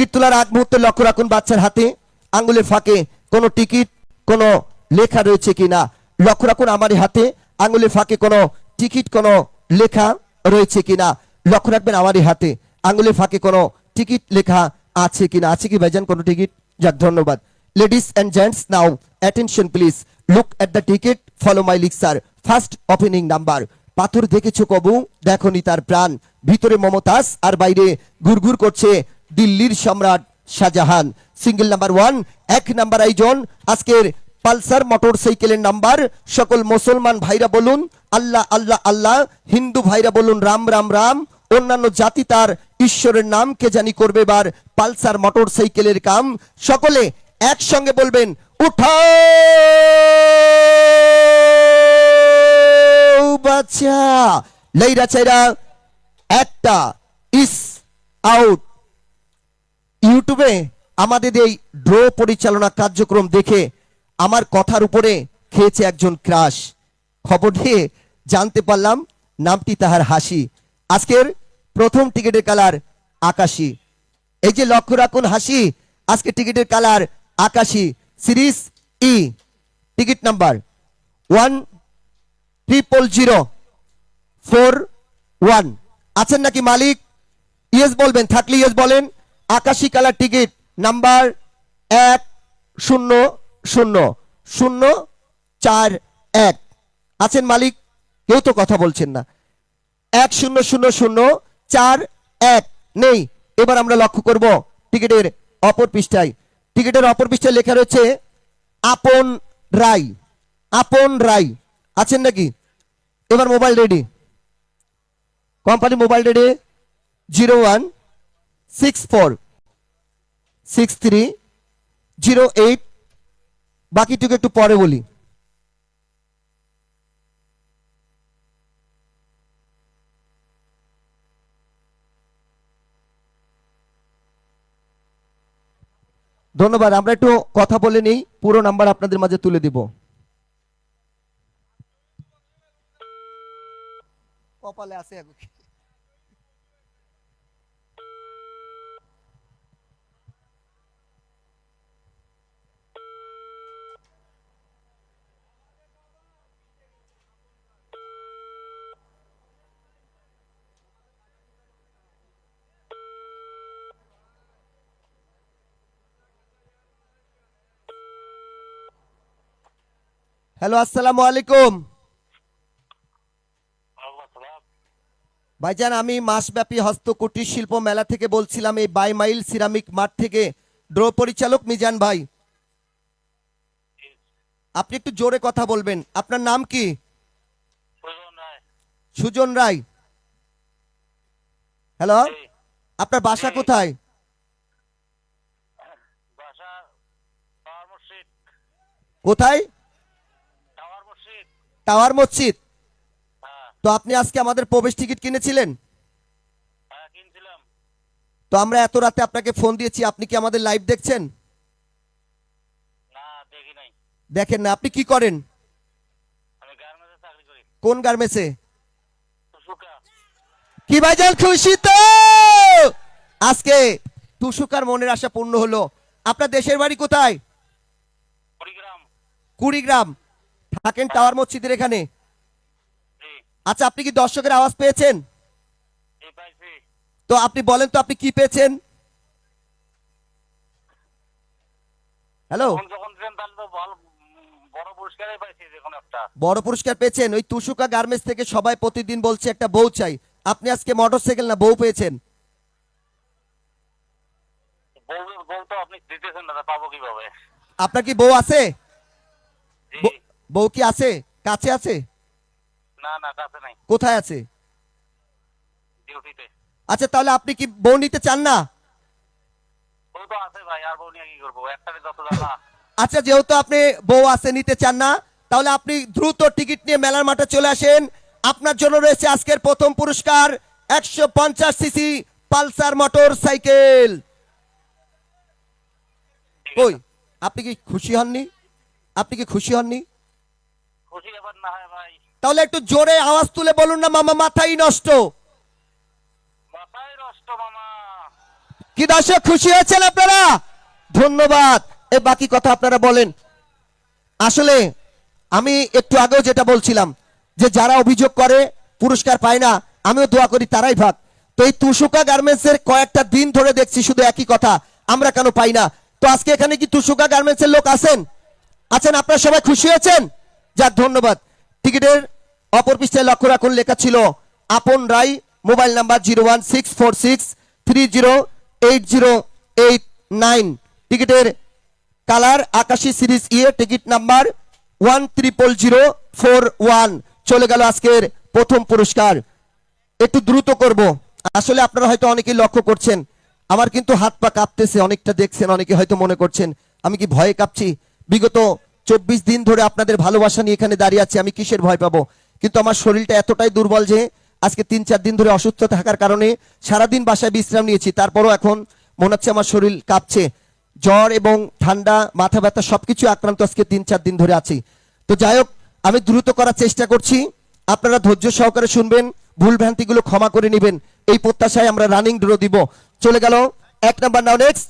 Ticket তোলার আগ মুহূর্তে লক্ষ্য রাখুন বাচ্চার হাতে আঙ্গুলের ফাঁকে কোনো টিকিট, কোনো লেখা রয়েছে কিনা। লক্ষ্য রাখুন আমার হাতে আঙ্গুলের ফাঁকে কোনো টিকিট, কোনো লেখা রয়েছে কিনা। লক্ষ্য রাখবেন আমার হাতে আঙ্গুলের ফাঁকে কোনো টিকিট, লেখা আছে কিনা। আছে কি ভাইজান কোনো টিকিট? যাক, ধন্যবাদ। Ladies and gents now attention please look at the ticket follow my লিক্সার first opening number পাথর দেখেছ কবু? দেখনি তার প্রাণ। ভিতরে মমতাজ আর বাইরে গুড়গুড় করছে দিল্লির সম্রাট শাহজাহান। সিঙ্গেল নাম্বার ওয়ান এক নাম্বার আইজন আজকের পালসার মোটর সাইকেলের নাম্বার সকল মুসলমান ভাইরা বলুন, আল্লাহ আল্লাহ আল্লাহ, হিন্দু ভাইরা বলুন, রাম রাম রাম। অন্যান্য জাতি তার ঈশ্বরের নাম কে জানি করবে এবার? পালসার মোটর সাইকেলের কাম। সকলে একসঙ্গে বলবেন, উঠাও, বাচ্চা। লেইরা চাইরা একটা ইস আউট ইউটিউবে আমাদের এই ড্র পরিচালনা কার্যক্রম দেখে আমার কথার উপরে খেয়েছে একজন ক্রাশ। খবর নিয়ে জানতে পারলাম নামটি তাহার হাসি। আজকের প্রথম টিকিটের কালার আকাশি। এই যে লক্ষ্য রাখুন হাসি, আজকে টিকিটের কালার আকাশি। Series E, ticket number one triple zero four one. আছেন নাকি মালিক? ইয়েস বলবেন, থাকলে ইয়েস বলেন। আকাশি কালার টিকিট, নাম্বার এক শূন্য শূন্য শূন্য চার এক। আছেন মালিক, কেউ তো কথা বলছেন না। এক শূন্য শূন্য শূন্য চার এক নেই। এবার আমরা লক্ষ্য করব টিকিটের অপর পৃষ্ঠায়। টিকিটের অপর পৃষ্ঠায় লেখা রয়েছে, আপন রায় আপন রায়। আছেন নাকি? এবার mobile ready. Company mobile ready, zero one six four six three zero eight বাকিটুকু একটু পরে বলি। ধন্যবাদ, আমরা একটু কথা বলে নেই, পুরো নাম্বার আপনাদের মাঝে তুলে দিব। কপালে আছে হ্যালো আসসালামু আলাইকুম। ভাইজান আমি মাসব্যাপী হস্তকুটির শিল্প মেলা থেকে বলছিলাম এই বাই মাইল সিরামিক মাঠ থেকে ড্র পরিচালক মিজান ভাই। আপনি একটু জোরে কথা বলবেন। আপনার নাম কি? সুজন রায়। হ্যালো আপনার বাসা কোথায়? কোথায়? টাওয়ার মসজিদ? তো আপনি আজকে আমাদের প্রবেশ টিকিট কিনেছিলেন? হ্যাঁ তো আমরা এত রাতে আপনাকে ফোন দিয়েছি আপনি কি আমাদের লাইভ দেখছেন? দেখেন না আপনি কি করেন? কোন গার্মেন্টসে? কি ভাইজান খুশি তো! আজকে তুষুকার মনের আশা পূর্ণ হলো। আপনার দেশের বাড়ি কোথায়? কুড়িগ্রাম। থাকেন টাওয়ার মসজিদের এখানে? আচ্ছা আপনি কি দর্শকের আওয়াজ পেয়েছেন? তো আপনি বলেন তো আপনি কি পেয়েছেন? হ্যালো? বড় পুরস্কার পেয়েছেন? ওই তুষুকা গার্মেন্টস থেকে সবাই প্রতিদিন বলছে একটা বউ চাই। আপনি আজকে মোটরসাইকেল না বউ পেয়েছেন? আপনার কি বউ আছে? বউ কি আছে? কাছে আছে? না না কাছে নাই। কোথায় আছে? ডিউটিতে। আচ্ছা তাহলে আপনি কি বউ নিতে চান না? বউ তো আছে ভাই আর বউ নিয়ে কি করব? একটারে যত জানা আচ্ছা যেহেতু আপনি বউ আছে নিতে চান না তাহলে আপনি দ্রুত টিকিট নিয়ে মেলার মাঠে চলে আসেন। আপনার জন্য রয়েছে আজকের প্রথম পুরস্কার একশো পঞ্চাশ সিসি পালসার মোটর সাইকেল। কই আপনি কি খুশি হননি? আপনি কি খুশি হননি? খুশি এবার না হয় ভাই। তাহলে একটু জোরে আওয়াজ তুলে বলুন না মামা মাথাই নষ্ট। মাথায় নষ্ট মামা। কি দর্শক খুশি হয়েছেন আপনারা? ধন্যবাদ। এ বাকি কথা আপনারা বলেন। আসলে আমি একটু আগেও যেটা বলছিলাম যে যারা অভিযোগ করে পুরস্কার পায় না আমিও দোয়া করি তারাই ভাগ। তো এই তুষুকা গার্মেন্টস এর কয়েকটা দিন ধরে দেখছি শুধু একই কথা আমরা কেন পাই না? তো আজকে এখানে কি তুষুকা গার্মেন্টস এর লোক আছেন? আছেন আপনারা সবাই খুশি হয়েছেন? যাক, ধন্যবাদ। টিকিটের অপর পৃষ্ঠায় লক্ষ্য রাখুন, লেখা ছিল Apon Roy mobile number zero one six four six three zero eight zero eight nine. টিকিটের কালার আকাশি series E ticket number one triple zero four one. চলে গেল আজকের প্রথম পুরস্কার। একটু দ্রুত করব। আসলে আপনারা হয়তো অনেকেই লক্ষ্য করছেন, আমার কিন্তু হাত পা কাঁপতেছে, অনেকটা দেখছেন, অনেকে হয়তো মনে করছেন, আমি কি ভয়ে কাঁপছি? বিগত চব্বিশ দিন ধরে আপনাদের ভালোবাসা নিয়ে এখানে দাঁড়িয়ে আছি, আমি কিসের ভয় পাবো? কিন্তু আমার শরীরটা এতটাই দুর্বল যে আজকে তিন চার দিন ধরে অসুস্থ থাকার কারণে সারাদিন বাসায় বিশ্রাম নিয়েছি, তারপরও এখন মনে হচ্ছে আমার শরীর কাঁপছে। জ্বর এবং ঠান্ডা, মাথা ব্যথা সবকিছু আক্রান্ত আজকে তিন চার দিন ধরে আছি। তো যাই হোক, আমি দ্রুত করার চেষ্টা করছি। আপনারা ধৈর্য সহকারে শুনবেন, ভুল ভ্রান্তিগুলো ক্ষমা করে নেবেন। এই প্রত্যাশায় আমরা রানিং ড্র দিব। চলে গেল এক নাম্বার নাও নেক্সট